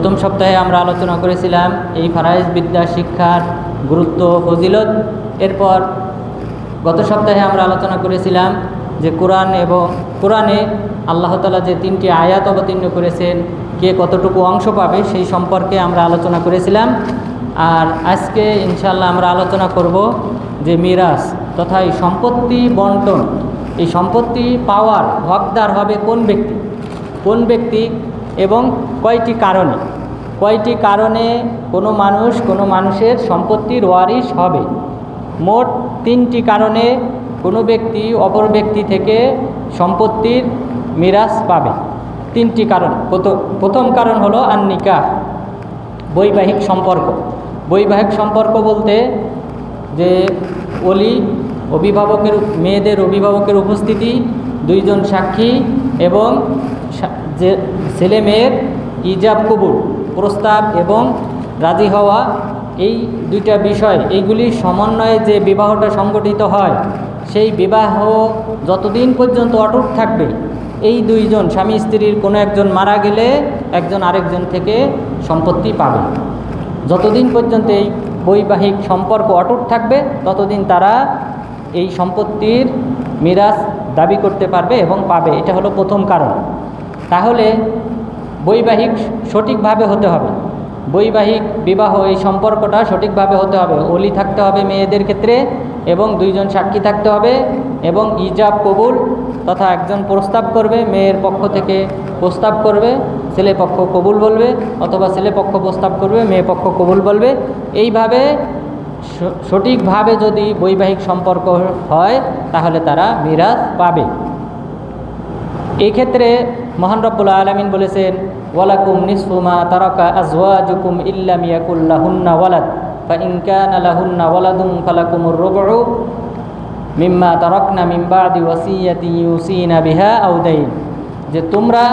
প্রথম সপ্তাহে আমরা আলোচনা করেছিলাম এই ফারাইজ বিদ্যা শিক্ষার গুরুত্ব ফজিলত। এরপর গত সপ্তাহে আমরা আলোচনা করেছিলাম যে কোরআন এবং কোরআনে আল্লাহ তালা যে তিনটি আয়াত অবতীর্ণ করেছেন, কে কতটুকু অংশ পাবে সেই সম্পর্কে আমরা আলোচনা করেছিলাম। আর আজকে ইনশাল্লাহ আমরা আলোচনা করব যে মিরাজ তথা এই সম্পত্তি বন্টন, এই সম্পত্তি পাওয়ার হকদার হবে কোন ব্যক্তি? কোন ব্যক্তি এবং কয়টি কারণে? কয়টি কারণে কোনো মানুষ কোনো মানুষের সম্পত্তির ওয়ারিশ হবে? মোট তিনটি কারণে কোনো ব্যক্তি অপর ব্যক্তি থেকে সম্পত্তির মিরাজ পাবে। তিনটি কারণ। প্রথ- প্রথম কারণ হলো আন্নিকা বৈবাহিক সম্পর্ক। বৈবাহিক সম্পর্ক বলতে যে অলি অভিভাবকের, মেয়েদের অভিভাবকের উপস্থিতি, দুইজন সাক্ষী এবং যে ছেলে মেয়ের ইজাব কবুল। প্রস্তাব এবং রাজি হওয়া এই দুইটা বিষয়, এইগুলি সমন্বয়ে যে বিবাহটা সংগঠিত হয়, সেই বিবাহ যতদিন পর্যন্ত অটুট থাকবে, এই দুইজন স্বামী স্ত্রীর কোনো একজন মারা গেলে একজন আরেকজন থেকে সম্পত্তি পাবে। যতদিন পর্যন্ত এই বৈবাহিক সম্পর্ক অটুট থাকবে, ততদিন তারা এই সম্পত্তির মিরাজ দাবি করতে পারবে এবং পাবে। এটা হলো প্রথম কারণ। তাহলে বৈবাহিক সঠিকভাবে হতে হবে। বৈবাহিক বিবাহ এই সম্পর্কটা সঠিকভাবে হতে হবে। অলি থাকতে হবে মেয়েদের ক্ষেত্রে এবং দুইজন সাক্ষী থাকতে হবে এবং ইজাব কবুল তথা একজন প্রস্তাব করবে, মেয়ের পক্ষ থেকে প্রস্তাব করবে, ছেলে পক্ষ কবুল বলবে অথবা ছেলে পক্ষ প্রস্তাব করবে, মেয়ে পক্ষ কবুল বলবে। এইভাবে সঠিকভাবে যদি বৈবাহিক সম্পর্ক হয় তাহলে তারা মিরাজ পাবে। এক্ষেত্রে ক্ষেত্রে মহান রব্বুল আলমিন বলেছেন ওয়ালাকুম নিসফুমা তারকা আজওয়াজুকুম ইল্লাম ইয়াকুল্লাহুন্না ওয়ালাদ ইন কানা লাহুন্না ওয়ালাদুন ফালাকুমুর রুবউ মিম্মা তারাকনা মিন বাদি ওয়াসিয়াতি ইউসিনা বিহা আও দাইন। যে তোমরা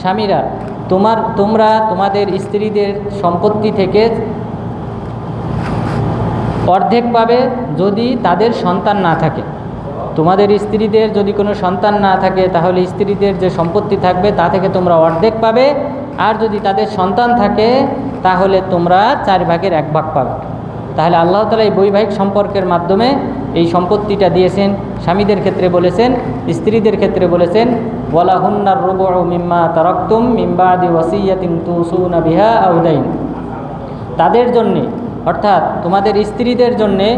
স্বামীরা, তোমার, তোমরা তোমাদের স্ত্রীদের সম্পত্তি থেকে অর্ধেক পাবে যদি তাদের সন্তান না থাকে। তোমাদের স্ত্রীদের যদি কোনো সন্তান না থাকে, তাহলে স্ত্রীদের যে সম্পত্তি থাকবে, তা থেকে তোমরা অর্ধেক পাবে। আর যদি তাদের সন্তান থাকে, তাহলে তোমরা চার ভাগের এক ভাগ পাবে। তাহলে আল্লাহ তালা এই বৈবাহিক সম্পর্কের মাধ্যমে এই সম্পত্তিটা দিয়েছেন। স্বামীদের ক্ষেত্রে বলেছেন, স্ত্রীদের ক্ষেত্রে বলেছেন ওয়ালা হুন্নার রুব মিম্মা তারক্তুম মিম্বাদি ওয়াসিয়াতিন তুসুনা বিহা আউদাইন তাদের জন্যে, অর্থাৎ তোমাদের স্ত্রীদের জন্যে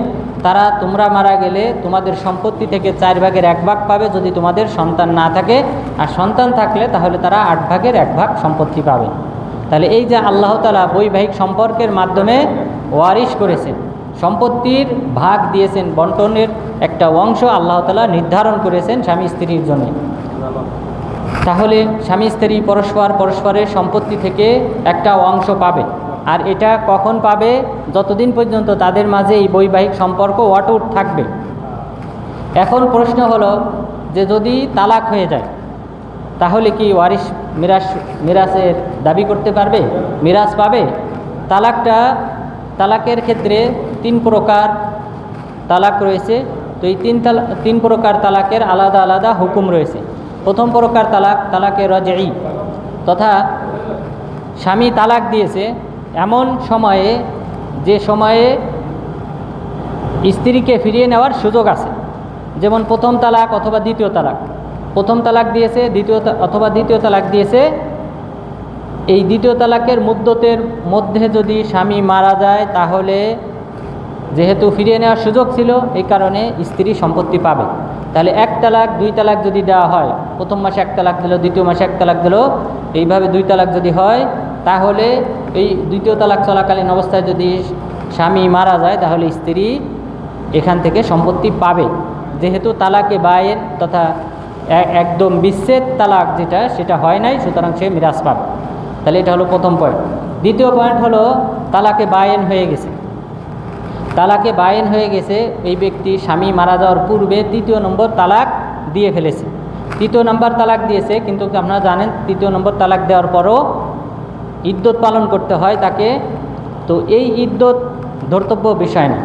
তারা তোমরা মারা গেলে তোমাদের সম্পত্তি থেকে চার ভাগের এক ভাগ পাবে যদি তোমাদের সন্তান না থাকে। আর সন্তান থাকলে তাহলে তারা আট ভাগের এক ভাগ সম্পত্তি পাবে। তাহলে এই যে আল্লাহ তালা বৈবাহিক সম্পর্কের মাধ্যমে ওয়ারিশ করেছেন, সম্পত্তির ভাগ দিয়েছেন, বন্টনের একটা অংশ আল্লাহ তালা নির্ধারণ করেছেন স্বামী স্ত্রীর জন্য। তাহলে স্বামী স্ত্রী পরস্পর পরস্পরের সম্পত্তি থেকে একটা অংশ পাবে। আর এটা কখন পাবে, যতদিন পর্যন্ত তাদের মাঝে এই বৈবাহিক সম্পর্ক অটুট থাকবে। এখন প্রশ্ন হলো যে যদি তালাক হয়ে যায়, তাহলে কি ওয়ারিস মিরাস, মিরাসের দাবি করতে পারবে? মিরাজ পাবে? তালাকটা, তালাকের ক্ষেত্রে তিন প্রকার তালাক রয়েছে। তো এই তিন তালা, তিন প্রকার তালাকের আলাদা আলাদা হুকুম রয়েছে। প্রথম প্রকার তালাক, তালাকে রজই তথা স্বামী তালাক দিয়েছে। এমন সময়ে, যে সময়ে স্ত্রীকে ফিরিয়ে নেওয়ার সুযোগ আছে। যেমন প্রথম তালাক অথবা দ্বিতীয় তালাক। প্রথম তালাক দিয়েছে, দ্বিতীয় অথবা দ্বিতীয় তালাক দিয়েছে। এই দ্বিতীয় তালাকের মুদ্দতের মধ্যে যদি স্বামী মারা যায়, তাহলে যেহেতু ফিরিয়ে নেওয়ার সুযোগ ছিল, এই কারণে স্ত্রী সম্পত্তি পাবে। তাহলে এক তালাক, দুই তালাক যদি দেওয়া হয়, প্রথম মাসে এক তালাক দিল, দ্বিতীয় মাসে এক তালাক দিল, এইভাবে দুই তালাক যদি হয়, তাহলে এই দ্বিতীয় তালাক চলাকালীন অবস্থায় যদি স্বামী মারা যায়, তাহলে স্ত্রী এখান থেকে সম্পত্তি পাবে। যেহেতু তালাকে বায়ের তথা একদম বিচ্ছেদ তালাক যেটা, সেটা হয় নাই, সুতরাং সে মিরাজ পাবে। তাহলে এটা হলো প্রথম পয়েন্ট দ্বিতীয় পয়েন্ট হলো তালাকে বায়েন হয়ে গেছে। তালাকে বায়েন হয়ে গেছে, এই ব্যক্তি স্বামী মারা যাওয়ার পূর্বে তৃতীয় নম্বর তালাক দিয়ে ফেলেছে। তৃতীয় নম্বর তালাক দিয়েছে, কিন্তু আপনারা জানেন, তৃতীয় নম্বর তালাক দেওয়ার পরও ইদ্যত পালন করতে হয় তাকে, তো এই ইদ্যত ধর্তব্য বিষয় না।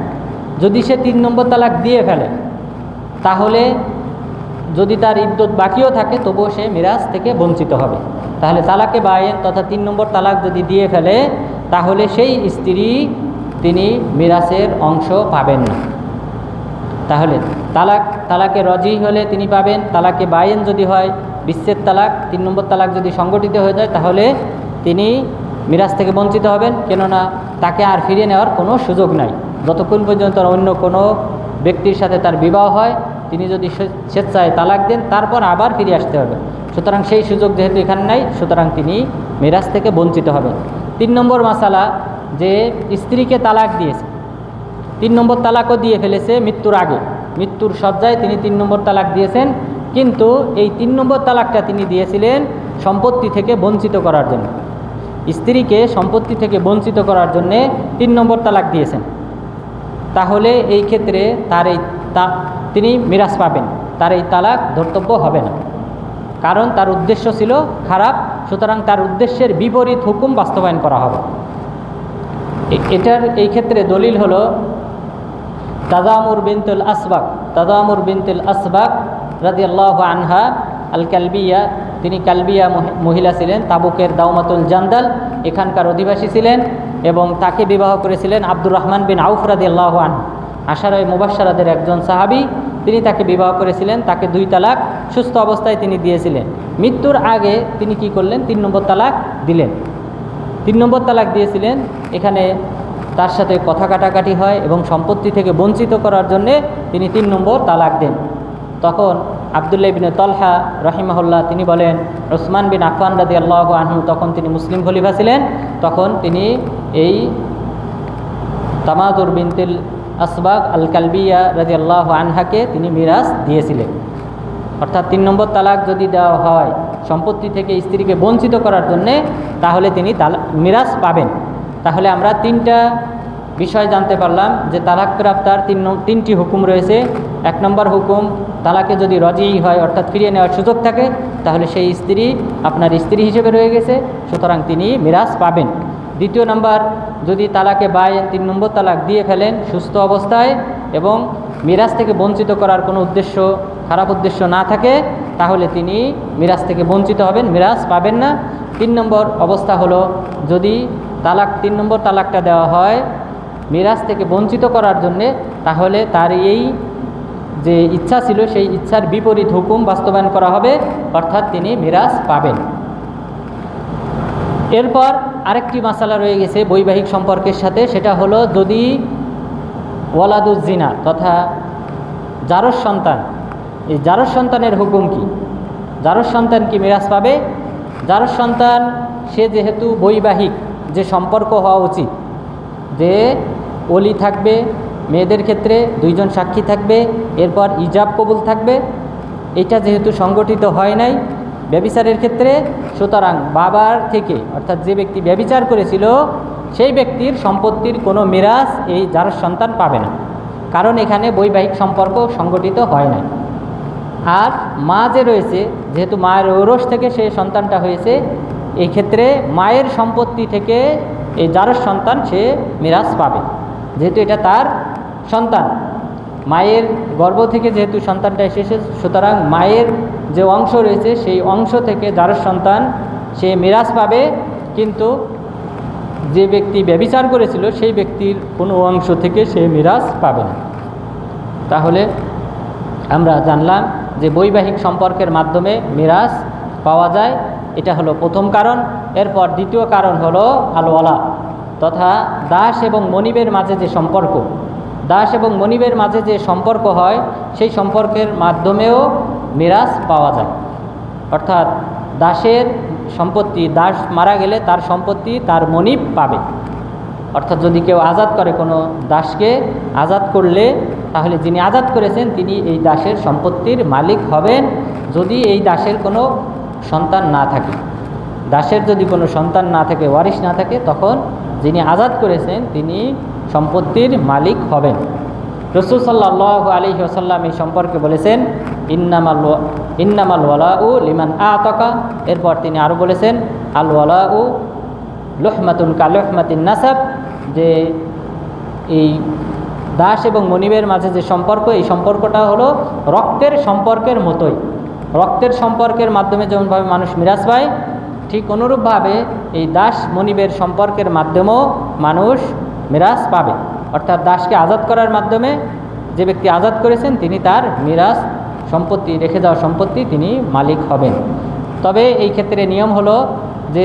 যদি সে তিন নম্বর তালাক দিয়ে ফেলে, তাহলে যদি তার ইদ্যত বাকিও থাকে, তবুও সে মিরাজ থেকে বঞ্চিত হবে। তাহলে তালাকে বায়েন তথা তিন নম্বর তালাক যদি দিয়ে ফেলে, তাহলে সেই স্ত্রী তিনি মিরাসের অংশ পাবেন না। তাহলে তালাক, তালাকে রজি হলে তিনি পাবেন, তালাকে বায়েন যদি হয় বিচ্ছেদ তালাক, তিন নম্বর তালাক যদি সংগঠিত হয়ে যায়, তাহলে তিনি মিরাজ থেকে বঞ্চিত হবেন, কেননা তাকে আর ফিরিয়ে নেওয়ার কোনো সুযোগ নাই। যতক্ষণ পর্যন্ত অন্য কোনো ব্যক্তির সাথে তার বিবাহ হয়, তিনি যদি স্বেচ্ছায় তালাক দেন, তারপর আবার ফিরে আসতে হবে। সুতরাং সেই সুযোগ যেহেতু এখানে নাই, সুতরাং তিনি মিরাজ থেকে বঞ্চিত হবেন। তিন নম্বর মাসালা, যে স্ত্রীকে তালাক দিয়েছে। তিন নম্বর তালাকও দিয়ে ফেলেছে মৃত্যুর আগে। মৃত্যুর সজ্জায় তিনি তিন নম্বর তালাক দিয়েছেন, কিন্তু এই তিন নম্বর তালাকটা তিনি দিয়েছিলেন সম্পত্তি থেকে বঞ্চিত করার জন্য। স্ত্রীকে সম্পত্তি থেকে বঞ্চিত করার জন্যে তিন নম্বর তালাক দিয়েছেন। তাহলে এই ক্ষেত্রে তার এই তা, তিনি মিরাজ পাবেন। তার এই তালাক ধর্তব্য হবে না। কারণ তার উদ্দেশ্য ছিল খারাপ, সুতরাং তার উদ্দেশ্যের বিপরীত হুকুম বাস্তবায়ন করা হবে। এটার, এই ক্ষেত্রে দলিল হলো তাদামুর বিনতুল আসবাক তাদামুর বিনতুল আসবাক রাদিয়াল্লাহু আনহা আল কালবিয়া তিনি কালবিয়া মহিলা ছিলেন, তাবুকের দাউমাতুল জান্দাল, এখানকার অধিবাসী ছিলেন এবং তাকে বিবাহ করেছিলেন আব্দুর রহমান বিন আউফ রাদিয়াল্লাহু আনহু। আশারয় মুবাসারাদের একজন সাহাবী, তিনি তাকে বিবাহ করেছিলেন, তাকে দুই তালাক সুস্থ অবস্থায় তিনি দিয়েছিলেন। মৃত্যুর আগে তিনি কি করলেন? তিন নম্বর তালাক দিলেন। তিন নম্বর তালাক দিয়েছিলেন, এখানে তার সাথে কথা কাটাকাটি হয় এবং সম্পত্তি থেকে বঞ্চিত করার জন্যে তিনি তিন নম্বর তালাক দেন। তখন আবদুল্লাহ বিন তলহা রহিমাহুল্লাহ, তিনি বলেন ওসমান বিন আফান রাদি আল্লাহ আনহু তখন তিনি মুসলিম খলিফা ছিলেন। তখন তিনি এই তামাদুর বিনতিল আসবাগ আল কালবিয়া রাজি আল্লাহ আনহাকে তিনি মিরাজ দিয়েছিলেন। অর্থাৎ তিন নম্বর তালাক যদি দেওয়া হয় সম্পত্তি থেকে স্ত্রীকে বঞ্চিত করার জন্যে, তাহলে তিনি মিরাজ পাবেন। তাহলে আমরা তিনটা বিষয় জানতে পারলাম যে তালাক প্রাপ্তার তিন তিনটি হুকুম রয়েছে। এক নম্বর হুকুম, তালাকে যদি রজি হয় অর্থাৎ ফিরিয়ে নেওয়ার সুযোগ থাকে, তাহলে সেই স্ত্রী আপনার স্ত্রী হিসেবে রয়ে গেছে, সুতরাং তিনি মিরাজ পাবেন। দ্বিতীয় নম্বর, যদি তালাকে বায় তিন নম্বর তালাক দিয়ে ফেলেন সুস্থ অবস্থায় এবং মিরাজ থেকে বঞ্চিত করার কোনো উদ্দেশ্য, খারাপ উদ্দেশ্য না থাকে, তাহলে তিনি মিরাজ থেকে বঞ্চিত হবেন, মিরাজ পাবেন না। তিন নম্বর অবস্থা হলো, যদি তালাক, তিন নম্বর তালাকটা দেওয়া হয় মিরাজ থেকে বঞ্চিত করার জন্যে, তাহলে তার এই যে ইচ্ছা ছিল, সেই ইচ্ছার বিপরীত হুকুম বাস্তবায়ন করা হবে, অর্থাৎ তিনি মিরাজ পাবেন। এরপর আরেকটি মাসালা রয়ে গেছে বৈবাহিক সম্পর্কের সাথে, সেটা হলো যদি ওয়ালাদুজ্জিনা তথা জারস সন্তান, এই জারস সন্তানের হুকুম কি? জারস সন্তান কি মিরাজ পাবে? জারস সন্তান, সে যেহেতু বৈবাহিক, যে সম্পর্ক হওয়া উচিত, যে অলি থাকবে মেয়েদের ক্ষেত্রে দুইজন সাক্ষী থাকবে, এরপর ইজাব কবুল থাকবে। এটা যেহেতু সংগঠিত হয় নাই, ব্যবিচারের ক্ষেত্রে সুতরাং বাবার থেকে, অর্থাৎ যে ব্যক্তি ব্যবিচার করেছিল, সেই ব্যক্তির সম্পত্তির কোনো মিরাজ এই যার সন্তান পাবে না। কারণ এখানে বৈবাহিক সম্পর্ক সংগঠিত হয় না আর মা যে রয়েছে, যেহেতু মায়ের ঔরস থেকে সে সন্তানটা হয়েছে এই ক্ষেত্রে মায়ের সম্পত্তি থেকে এই যারস সন্তান সে মিরাজ পাবে। যেহেতু এটা তার সন্তান। মায়ের গর্ভ থেকে যেহেতু সন্তানটা এসেছে, সুতরাং মায়ের যে অংশ রয়েছে, সেই অংশ থেকে যার সন্তান সে মিরাজ পাবে। কিন্তু যে ব্যক্তি ব্যবিচার করেছিল, সেই ব্যক্তির কোনো অংশ থেকে সে মিরাজ পাবে না। তাহলে আমরা জানলাম যে বৈবাহিক সম্পর্কের মাধ্যমে মিরাজ পাওয়া যায়। এটা হলো প্রথম কারণ। এরপর দ্বিতীয় কারণ হলো আলোয়ালা তথা দাস এবং মনিবের মাঝে যে সম্পর্ক দাস এবং মনিবের মাঝে যে সম্পর্ক হয়, সেই সম্পর্কের মাধ্যমেও মিরাজ পাওয়া যায়। অর্থাৎ দাসের সম্পত্তি, দাস মারা গেলে তার সম্পত্তি তার মনিব পাবে। অর্থাৎ যদি কেউ আজাদ করে কোনো দাসকে, আজাদ করলে তাহলে যিনি আজাদ করেছেন, তিনি এই দাসের সম্পত্তির মালিক হবেন যদি এই দাসের কোনো সন্তান না থাকে। দাসের যদি কোনো সন্তান না থাকে, ওয়ারিশ না থাকে, তখন যিনি আজাদ করেছেন, তিনি সম্পত্তির মালিক হবেন। রসুল সাল্লাহ আলী আসাল্লাম এই সম্পর্কে বলেছেন, ইন্নামাল ইন্নামাল ওয়ালা উ লিমান আতকা। এরপর তিনি আরও বলেছেন, আল ওয়ালা উ লোহমাতুন কালোহমাতিন নাসাব। যে এই দাস এবং মনিবের মাঝে যে সম্পর্ক, এই সম্পর্কটা হলো রক্তের সম্পর্কের মতোই। রক্তের সম্পর্কের মাধ্যমে যেমনভাবে মানুষ মিরাজ পায়, ঠিক অনুরূপভাবে এই দাস মনিবের সম্পর্কের মাধ্যমেও মানুষ মিরাজ পাবে। অর্থাৎ দাসকে আজাদ করার মাধ্যমে যে ব্যক্তি আজাদ করেছেন, তিনি তার মিরাজ সম্পত্তি, রেখে যাওয়া সম্পত্তি তিনি মালিক হবেন। তবে এই ক্ষেত্রে নিয়ম হলো যে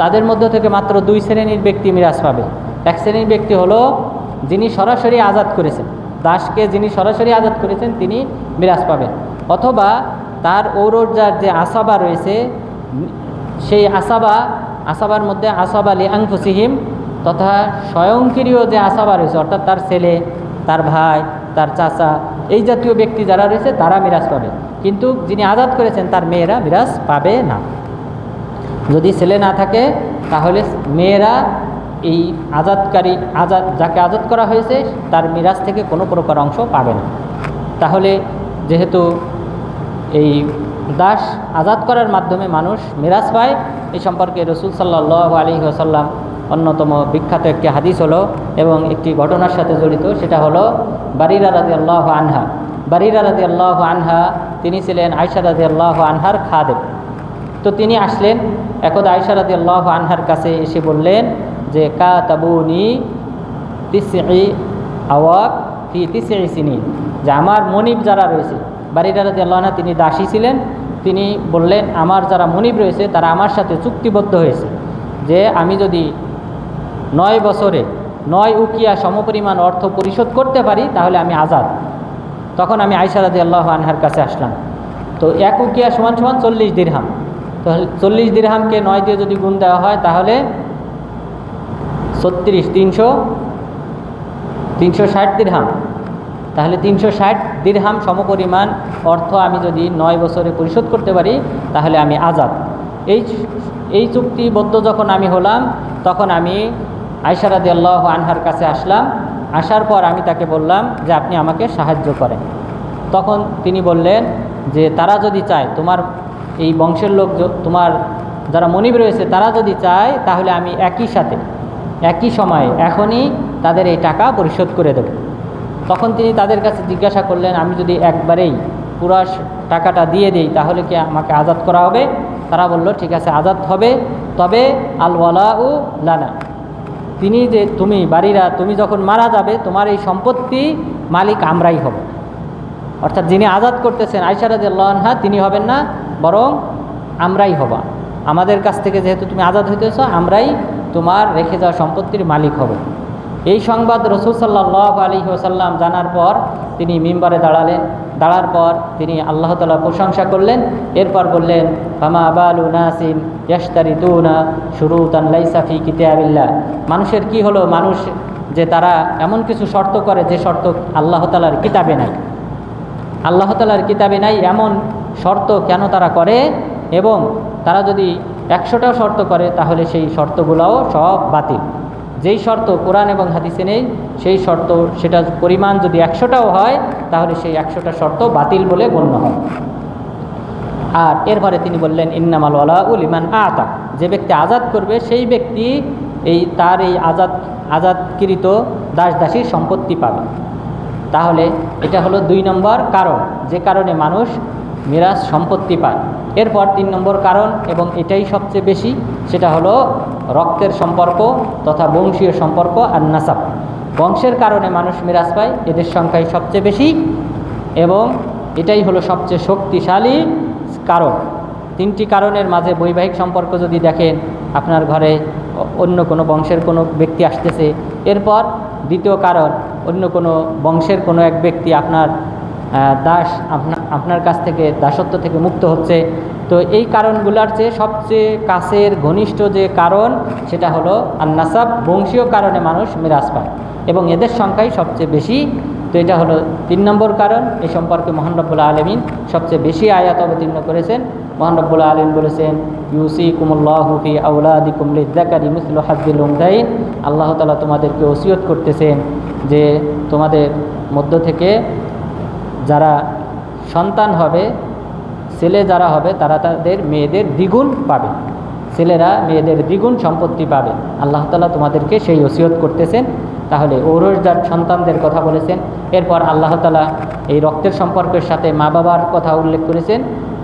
তাদের মধ্য থেকে মাত্র দুই শ্রেণির ব্যক্তি মিরাজ পাবে। এক শ্রেণির ব্যক্তি হলো যিনি সরাসরি আজাদ করেছেন। দাসকে যিনি সরাসরি আজাদ করেছেন, তিনি মিরাজ পাবেন। অথবা তার ঔরজার যে আসাবা রয়েছে, সেই আসাবা, আসাবার মধ্যে আসাবা লি আংফুসিহিম তথা স্বয়ংক্রিয় যে আসাবা রয়েছে, অর্থাৎ তার ছেলে, তার ভাই, তার চাচা, এই জাতীয় ব্যক্তি যারা রয়েছে, তারা মিরাজ পাবে। কিন্তু যিনি আজাদ করেছেন, তার মেয়েরা মিরাজ পাবে না। যদি ছেলে না থাকে, তাহলে মেয়েরা এই আজাদকারী, আজাদ, যাকে আজাদ করা হয়েছে, তার মিরাজ থেকে কোনো প্রকার অংশ পাবে না। তাহলে যেহেতু এই দাস আজাদ করার মাধ্যমে মানুষ মিরাজ পায়, এই সম্পর্কে রসুল সাল্লাহ আলী আসাল্লাম অন্যতম বিখ্যাত একটি হাদিস হলো এবং একটি ঘটনার সাথে জড়িত, সেটা হলো বারিরা রাজি আল্লাহ আনহা। বারিরা রাজি আল্লাহ আনহা, তিনি ছিলেন আয়সা রাজি আল্লাহ আনহার খাদেব তো তিনি আসলেন, একদা আয়সা রাজি আল্লাহ আনহার কাছে এসে বললেন যে কা তাবুনি তিসি আওয়াক ফি তিসি সিনি যে, আমার মনিব যারা রয়েছে। বারিরা রাজি আল্লাহ আনহা, তিনি দাসী ছিলেন। তিনি বললেন, আমার যারা মনিব রয়েছে, তারা আমার সাথে চুক্তিবদ্ধ হয়েছে যে, আমি যদি নয় বছরে নয় উকিয়া সমপরিমাণ অর্থ পরিশোধ করতে পারি, তাহলে আমি আজাদ। তখন আমি আয়সা রাজি আল্লাহ আনহার কাছে আসলাম। তো এক উকিয়া সমান সমান চল্লিশ দিরহাম। তো চল্লিশ দিরহামকে নয় দিয়ে যদি গুণ দেওয়া হয়, তাহলে ছত্রিশ, তিনশো তিনশো ষাট দিরহাম। তাহলে তিনশো ষাট দিরহাম সমপরিমাণ অর্থ আমি যদি নয় বছরে পরিশোধ করতে পারি, তাহলে আমি আজাদ। এই এই চুক্তিবদ্ধ যখন আমি হলাম, তখন আমি আয়সারাদি আল্লাহ আনহার কাছে আসলাম। আসার পর আমি তাকে বললাম যে আপনি আমাকে সাহায্য করেন। তখন তিনি বললেন যে, তারা যদি চায়, তোমার এই বংশের লোক তোমার যারা মনিব রয়েছে, তারা যদি চায়, তাহলে আমি একই সাথে, একই সময়ে, এখনই তাদের এই টাকা পরিশোধ করে দেব। তখন তিনি তাদের কাছে জিজ্ঞাসা করলেন, আমি যদি একবারেই পুরা টাকাটা দিয়ে দিই, তাহলে কি আমাকে আজাদ করা হবে? তারা বলল, ঠিক আছে, আজাদ হবে। তবে আল ওয়ালা ও লানা। তিনি যে তুমি বাড়িরা, তুমি যখন মারা যাবে, তোমার এই সম্পত্তি মালিক আমরাই হব। অর্থাৎ যিনি আজাদ করতেছেন আল্লাহা তিনি হবেন না, বরং আমরাই হবা। আমাদের কাছ থেকে যেহেতু তুমি আজাদ হইতেছ, আমরাই তোমার রেখে যাওয়া সম্পত্তির মালিক হব। এই সংবাদ রসুল সাল্লাহ আলী ওসাল্লাম জানার পর তিনি মিম্বারে দাঁড়ালেন। দাঁড়ার পর তিনি আল্লাহ তালা প্রশংসা করলেন। এরপর বললেন হামা আবালু নাসিন ইয়াস্তারি তুনা শুরু তানলাইসাফি কিতাবিল্লা মানুষের কি হলো? মানুষ যে তারা এমন কিছু শর্ত করে, যে শর্ত আল্লাহ তালার কিতাবে নাই। আল্লাহ তালার কিতাবে নাই এমন শর্ত কেন তারা করে? এবং তারা যদি একশোটাও শর্ত করে, তাহলে সেই শর্তগুলোও সব বাতিল। যেই শর্ত কোরআন এবং হাদিসে নেই, সেই শর্ত সেটা পরিমাণ যদি একশোটাও হয় তাহলে সেই একশোটা শর্ত বাতিল বলে গণ্য হয়। আর এরপরে তিনি বললেন, ইন্নামাল ওয়ালা উল ইমান আতা। যে ব্যক্তি আজাদ করবে, সেই ব্যক্তি এই তার এই আজাদ, আজাদকৃত দাস দাসীর সম্পত্তি পাবে। তাহলে এটা হলো দুই নম্বর কারণ, যে কারণে মানুষ মিরাজ সম্পত্তি পায়। এরপর তিন নম্বর কারণ এবং এটাই সবচেয়ে বেশি, সেটা হলো রক্তের সম্পর্ক তথা বংশীয় সম্পর্ক আর নাসাব। বংশের কারণে মানুষ মিরাজ পায়, এদের সংখ্যাই সবচেয়ে বেশি এবং এটাই হলো সবচেয়ে শক্তিশালী কারণ। তিনটি কারণের মাঝে বৈবাহিক সম্পর্ক যদি দেখেন, আপনার ঘরে অন্য কোনো বংশের কোনো ব্যক্তি আসতেছে, এরপর দ্বিতীয় কারণ, অন্য কোনো বংশের কোনো এক ব্যক্তি আপনার দাস আপনার কাছ থেকে দাসত্ব থেকে মুক্ত হচ্ছে তো এই কারণগুলোর চেয়ে সবচেয়ে কাছের ঘনিষ্ঠ যে কারণ, সেটা হলো আন্নাসাব, বংশীয় কারণে মানুষ মিরাজ পায় এবং এদের সংখ্যাই সবচেয়ে বেশি। তো এটা হলো তিন নম্বর কারণ এই সম্পর্কে মোহান রব্বুল্লা আলমিন সবচেয়ে বেশি আয়াত অবতীর্ণ করেছেন। মোহান রব্বুল্লা আলমিন বলেছেন ইউসি কুমুল্লাহুফি আউলাদি কুমলিদ্দাকারি মুসল হাজবিল উমদাইন আল্লাহ তালা তোমাদেরকে ওসিয়ত করতেছেন যে তোমাদের মধ্য থেকে যারা সন্তান হবে ছেলে যারা হবে, তারা তাদের মেয়েদের দ্বিগুণ পাবে। ছেলেরা মেয়েদের দ্বিগুণ সম্পত্তি পাবে। আল্লাহ তালা তোমাদেরকে সেই ওসিয়ত করতেছেন। তাহলে ঔরসজাত সন্তানদের কথা বলেছেন। এরপর আল্লাহ তালা এই রক্তের সম্পর্কের সাথে মা বাবার কথা উল্লেখ করেছেন।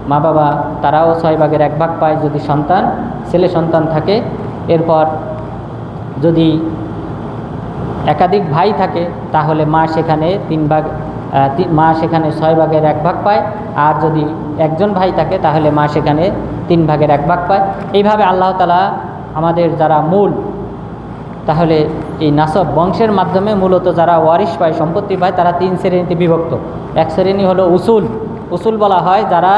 মা বাবা, তারাও ছয় ভাগের এক ভাগ পায় যদি সন্তান, ছেলে সন্তান থাকে। এরপর যদি একাধিক ভাই থাকে, তাহলে মা সেখানে তিন ভাগ মা সেখানে ছয় ভাগের এক ভাগ পায়। আর যদি একজন ভাই থাকে, তাহলে মা সেখানে তিন ভাগের এক ভাগ পায়। এইভাবে আল্লাহ তালা আমাদের যারা মূল, তাহলে এই নাসব বংশের মাধ্যমে মূলত যারা ওয়ারিশ পায়, সম্পত্তি পায়, তারা তিন শ্রেণীতে বিভক্ত। এক শ্রেণি হলো উসুল। উসুল বলা হয় যারা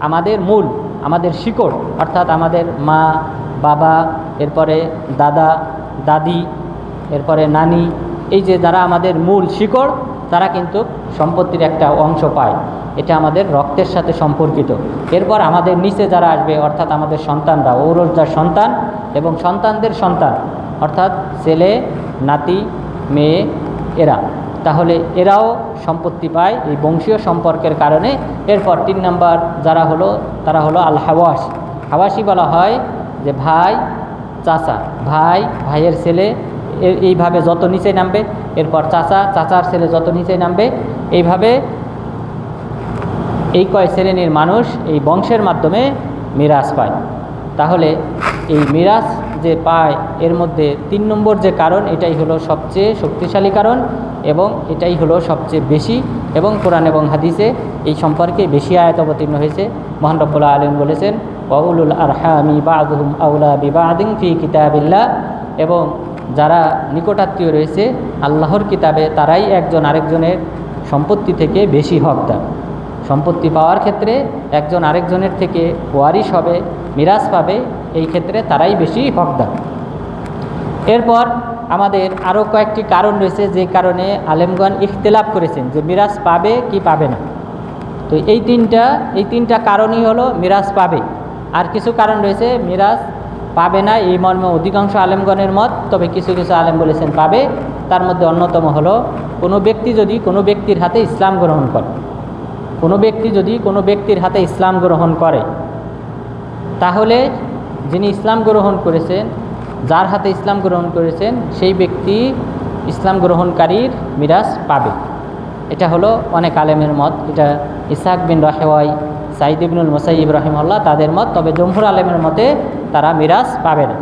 আমাদের মূল, আমাদের শিকড়, অর্থাৎ আমাদের মা, বাবা, এরপরে দাদা, দাদি, এরপরে নানি, এই যে যারা আমাদের মূল শিকড়, তারা কিন্তু সম্পত্তির একটা অংশ পায়। এটা আমাদের রক্তের সাথে সম্পর্কিত। এরপর আমাদের নিচে যারা আসবে, অর্থাৎ আমাদের সন্তানরা ঔরজার সন্তান এবং সন্তানদের সন্তান, অর্থাৎ ছেলে, নাতি, মেয়ে, এরা। তাহলে এরাও সম্পত্তি পায় এই বংশীয় সম্পর্কের কারণে। এরপর তিন নাম্বার যারা হলো, তারা হলো আল হাওয়াস হাওয়াসি বলা হয় যে ভাই, চাচা। ভাই, ভাইয়ের ছেলে এইভাবে যত নিচে নামবে, এরপর চাচা, চাচার ছেলে যত নিচে নামবে, এইভাবে এই কয় শ্রেণির মানুষ এই বংশের মাধ্যমে মিরাজ পায়। তাহলে এই মিরাজ যে পায়, এর মধ্যে তিন নম্বর যে কারণ, এটাই হলো সবচেয়ে শক্তিশালী কারণ এবং এটাই হলো সবচেয়ে বেশি এবং কোরআন এবং হাদিসে এই সম্পর্কে বেশি আয়াত অবতীর্ণ হয়েছে। মহান রব্বুল্লাহ আলম বলেছেন, ওয়াউলুল আরহামি বাদুহুম আউলা বিবাদিন ফি কিতাবিল্লাহ এবং যারা নিকটাত্মীয় রয়েছে, আল্লাহর কিতাবে তারাই একজন আরেকজনের সম্পত্তি থেকে বেশি হকদার। সম্পত্তি পাওয়ার ক্ষেত্রে একজন আরেকজনের থেকে ওয়ারিশ হবে, মিরাজ পাবে, এই ক্ষেত্রে তারাই বেশি হকদার। এরপর আমাদের আরও কয়েকটি কারণ রয়েছে যে কারণে আলেমগণ ইখতলাফ করেছেন যে মিরাজ পাবে কি পাবে না। তো এই তিনটা এই তিনটা কারণই হলো মিরাজ পাবে। আর কিছু কারণ রয়েছে, মিরাজ পাবে না, এই মর্মে অধিকাংশ আলেমগণের মত, তবে কিছু কিছু আলেম বলেছেন পাবে। তার মধ্যে অন্যতম হলো কোনো ব্যক্তি যদি কোনো ব্যক্তির হাতে ইসলাম গ্রহণ করে কোনো ব্যক্তি যদি কোনো ব্যক্তির হাতে ইসলাম গ্রহণ করে, তাহলে যিনি ইসলাম গ্রহণ করেছেন, যার হাতে ইসলাম গ্রহণ করেছেন, সেই ব্যক্তি ইসলাম গ্রহণকারীর মিরাজ পাবে। এটা হলো অনেক আলেমের মত। এটা ইসাক বিন রাহেওয়াই সাইদ ইবনুল মোসাইব রহিমল্লাহ তাদের মত, তবে জমহুর আলেমের মতে তারা মিরাজ পাবে না।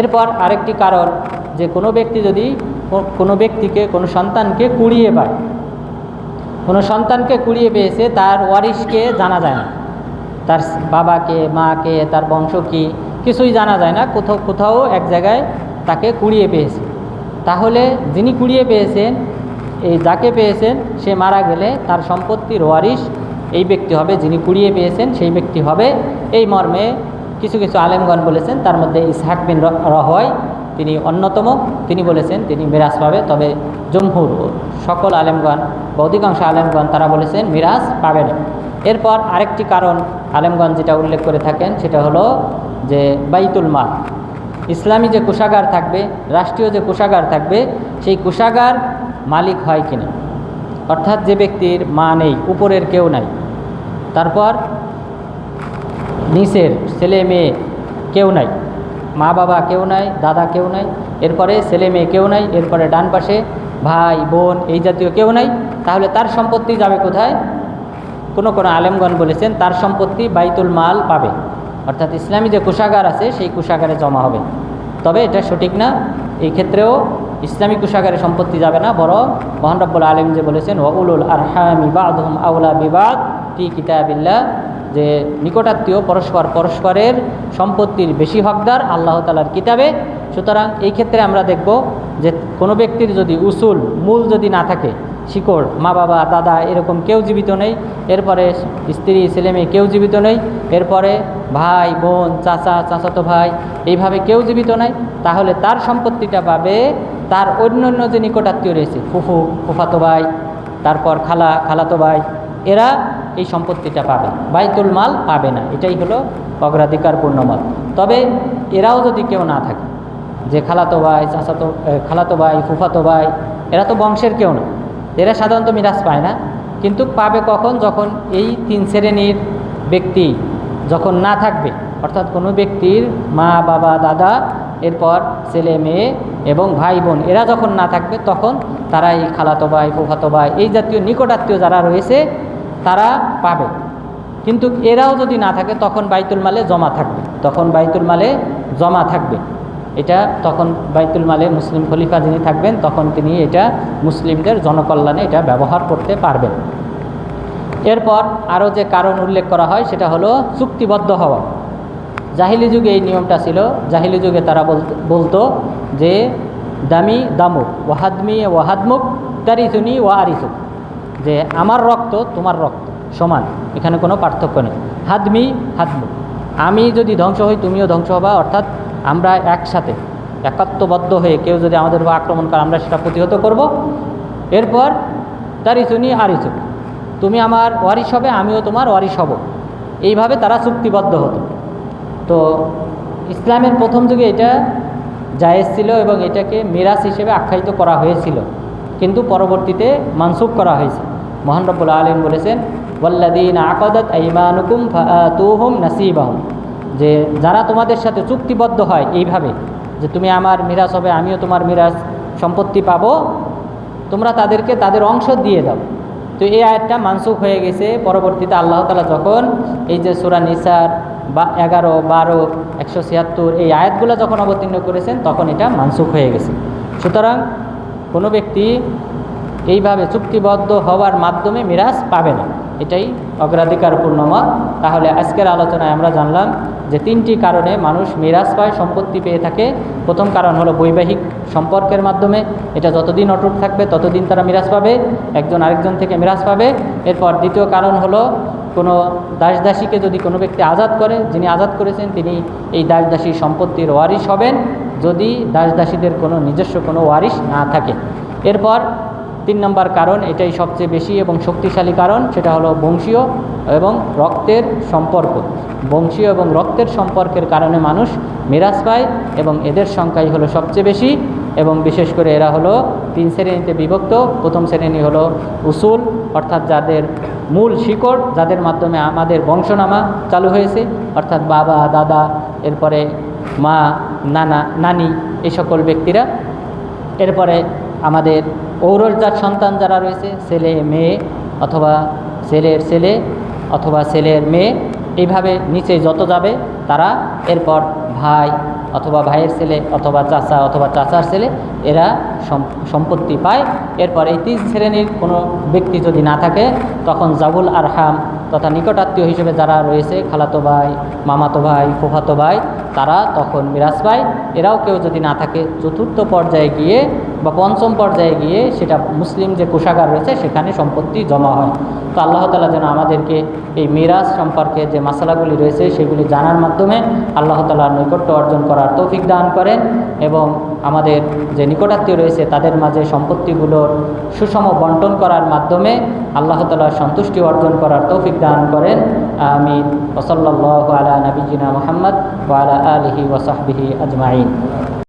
এরপর আরেকটি কারণ যে কোনো ব্যক্তি যদি কোনো ব্যক্তিকে, কোনো সন্তানকে কুড়িয়ে পায় কোনো সন্তানকে কুড়িয়ে পেয়েছে, তার ওয়ারিশকে জানা যায় না। তার বাবাকে, মাকে, তার বংশ কি কিছুই জানা যায় না, কোথাও কোথাও এক জায়গায় তাকে কুড়িয়ে পেয়েছে। তাহলে যিনি কুড়িয়ে পেয়েছেন, এই যাকে পেয়েছেন, সে মারা গেলে তার সম্পত্তির ওয়ারিশ এই ব্যক্তি হবে, যিনি কুড়িয়ে পেয়েছেন, সেই ব্যক্তি হবে। এই মর্মে কিছু কিছু আলেমগণ বলেছেন, তার মধ্যে ইসহাক বিন রহয় তিনি অন্যতম। তিনি বলেছেন, তিনি মিরাজ পাবে তবে জমহুর ও সকল আলেমগণ অধিকাংশ আলেমগণ তারা বলেছেন, মিরাজ পাবে না এরপর আরেকটি কারণ আলেমগঞ্জ যেটা উল্লেখ করে থাকেন, সেটা হলো যে বাইতুল মাল। ইসলামী যে কোষাগার থাকবে, রাষ্ট্রীয় যে কোষাগার থাকবে, সেই কোষাগার মালিক হয় কিনা? অর্থাৎ যে ব্যক্তির মা নেই, উপরের কেউ নাই। তারপর নিচের ছেলে মেয়ে কেউ নাই, মা বাবা কেউ নাই, দাদা কেউ নাই, এরপরে ছেলে মেয়ে কেউ নাই, এরপরে ডান পাশে ভাই, বোন এই জাতীয় কেউ নাই, তাহলে তার সম্পত্তি যাবে কোথায়? কোনো কোনো আলেমগণ বলেছেন, তার সম্পত্তি বাইতুল মাল পাবে। অর্থাৎ ইসলামী যে কোষাগার আছে, সেই কোষাগারে জমা হবে। তবে এটা সঠিক না, এই ক্ষেত্রেও ইসলামী কোষাগারে সম্পত্তি যাবে না, বরং মহান রব্বুল আলম যে বলেছেন ওউলুল আরহামি বাদহুম আউলা বিবাদ ফি কিতাবিল্লাহ যে নিকটাত্মীয় পরস্পর পরস্পরের সম্পত্তির বেশি হকদার আল্লাহ তালার কিতাবে। সুতরাং এই ক্ষেত্রে আমরা দেখব যে কোনো ব্যক্তির যদি উসুল, মূল যদি না থাকে, শিকড়, মা বাবা, দাদা এরকম কেউ জীবিত নেই, এরপরে স্ত্রী, ছেলে মেয়ে কেউ জীবিত নেই, এরপরে ভাই, বোন, চাচা, চাচাতো ভাই এইভাবে কেউ জীবিত নাই, তাহলে তার সম্পত্তিটা পাবে তার অন্য অন্য যে নিকটাত্মীয় রয়েছে, ফুফু, ফুফাতো ভাই, তারপর খালা, খালাতো ভাই, এরা এই সম্পত্তিটা পাবে, বাইতুল মাল পাবে না। এটাই হলো অগ্রাধিকারপূর্ণ মত। তবে এরাও যদি কেউ না থাকে যে খালাতো ভাই, চাচাতো খালাতো ভাই, ফুফাতো ভাই, এরা তো বংশের কেউ না। এরা সাধারণত মিরাজ পায় না। কিন্তু পাবে কখন? যখন এই তিন শ্রেণির ব্যক্তি যখন না থাকবে, অর্থাৎ কোনো ব্যক্তির মা, বাবা, দাদা, এরপর ছেলে, মেয়ে এবং ভাই, বোন, এরা যখন না থাকবে, তখন তারা এই খালাতো ভাই, ফুফাতো ভাই, এই জাতীয় নিকটাত্মীয় যারা রয়েছে, তারা পাবে। কিন্তু এরাও যদি না থাকে, তখন বাইতুল মালে জমা থাকবে। তখন বাইতুল মালে জমা থাকবে। এটা তখন বাইতুল মালে মুসলিম খলিফা যিনি থাকবেন, তখন তিনি এটা মুসলিমদের জনকল্যাণে এটা ব্যবহার করতে পারবেন। এরপর আরও যে কারণ উল্লেখ করা হয়, সেটা হলো চুক্তিবদ্ধ হওয়া। জাহিলি যুগে এই নিয়মটা ছিল। জাহিলি যুগে তারা বলতো যে, দামি দামুক ওয়াহাদমি ওয়াহাদমুক তারিসুনি ওয়া আরিসুক যে, আমার রক্ত, তোমার রক্ত, সমান। এখানে কোনো পার্থক্য নেই। হাদমি, হাদমুক। আমি যদি ধ্বংস হই, তুমিও ধ্বংস হবা। অর্থাৎ আমরা একসাথে একাত্মবদ্ধ হয়ে কেউ যদি আমাদের উপর আক্রমণ করে, আমরা সেটা প্রতিহত করব। এরপর তারিসুনি আরিসুক তুমি আমার ওয়ারিশ হবে, আমিও তোমার ওয়ারিশ হব। এইভাবে তারা চুক্তিবদ্ধ হতো। তো ইসলামের প্রথম যুগে এটা জায়েজ ছিল এবং এটাকে মিরাজ হিসেবে আখ্যায়িত করা হয়েছিল। কিন্তু পরবর্তীতে মানসুখ করা হয়েছে। মোহান আলম বলেছেন ওয়াল্লাদিন আকদাত আইমানুকুম তুহুম নাসিবাহম। যে যারা তোমাদের সাথে চুক্তিবদ্ধ হয় এইভাবে, যে তুমি আমার মিরাজ হবে, আমিও তোমার মিরাজ সম্পত্তি পাবো, তোমরা তাদেরকে তাদের অংশ দিয়ে দাও। তো এই আয়াতটা মানসুখ হয়ে গেছে, পরবর্তীতে আল্লাহ তালা যখন এই যে সুরা নিসার বা এগারো, বারো, একশো ছিয়াত্তর এই আয়াতগুলো যখন অবতীর্ণ করেছেন, তখন এটা মানসুখ হয়ে গেছে। সুতরাং কোনো ব্যক্তি এইভাবে চুক্তিবদ্ধ হওয়ার মাধ্যমে মিরাজ পাবে না। এটাই অগ্রাধিকারপূর্ণ মত। তাহলে আজকের আলোচনায় আমরা জানলাম যে তিনটি কারণে মানুষ মিরাজ পায়, সম্পত্তি পেয়ে থাকে। প্রথম কারণ হলো বৈবাহিক সম্পর্কের মাধ্যমে। এটা যতদিন অটুট থাকবে, ততদিন তারা মিরাজ পাবে। একজন আরেকজন থেকে মিরাজ পাবে। এরপর দ্বিতীয় কারণ হলো কোনো দাসদাসীকে যদি কোনো ব্যক্তি আজাদ করে, যিনি আজাদ করেছেন, তিনি এই দাস দাসী সম্পত্তির ওয়ারিশ হবেন। যদি দাস দাসীদের কোনো নিজস্ব কোনো ওয়ারিশ না থাকে। এরপর তিন নম্বর কারণ, এটাই সবচেয়ে বেশি এবং শক্তিশালী কারণ, সেটা হলো বংশীয় এবং রক্তের সম্পর্ক। বংশীয় এবং রক্তের সম্পর্কের কারণে মানুষ মিরাজ পায় এবং এদের সংখ্যাই হলো সবচেয়ে বেশি এবং বিশেষ করে এরা হলো তিন শ্রেণীতে বিভক্ত। প্রথম শ্রেণি হলো উসুল, অর্থাৎ যাদের মূল শিকড়, যাদের মাধ্যমে আমাদের বংশনামা চালু হয়েছে, অর্থাৎ বাবা, দাদা, এরপরে মা, নানা, নানি, এই সকল ব্যক্তিরা। এরপরে আমাদের ঔরজাত সন্তান যারা রয়েছে, ছেলে, মেয়ে অথবা ছেলের ছেলে অথবা ছেলের মেয়ে, এইভাবে নিচে যত যাবে তারা এরপর ভাই অথবা ভাইয়ের ছেলে অথবা চাচা অথবা চাচার ছেলে, এরা সম্পত্তি পায়। এরপর এই তিন শ্রেণির কোনো ব্যক্তি যদি না থাকে, তখন জাবুল আরহাম তথা নিকটাত্মীয় হিসেবে যারা রয়েছে, খালাতো ভাই, মামাতো ভাই, ফুফাতো ভাই, তারা তখন মিরাজ পায়। এরাও কেউ যদি না থাকে, চতুর্থ পর্যায়ে গিয়ে বা পঞ্চম পর্যায়ে গিয়ে সেটা মুসলিম যে কোষাগার রয়েছে, সেখানে সম্পত্তি জমা হয়। তো আল্লাহ তালা যেন আমাদেরকে এই মিরাজ সম্পর্কে যে মশালাগুলি রয়েছে, সেগুলি জানার মাধ্যমে আল্লাহ তালার নৈকট্য অর্জন করার তৌফিক দান করেন এবং আমাদের যে নিকটাত্মীয় রয়েছে, তাদের মাঝে সম্পত্তিগুলোর সুষম বন্টন করার মাধ্যমে আল্লাহ তালার সন্তুষ্টি অর্জন করার তৌফিক দান করেন। আমিন। ওসল্লাহ আলা নবীজিনা মোহাম্মদ ওয়ালা আলহি ওসাহবিহি আজমাইন।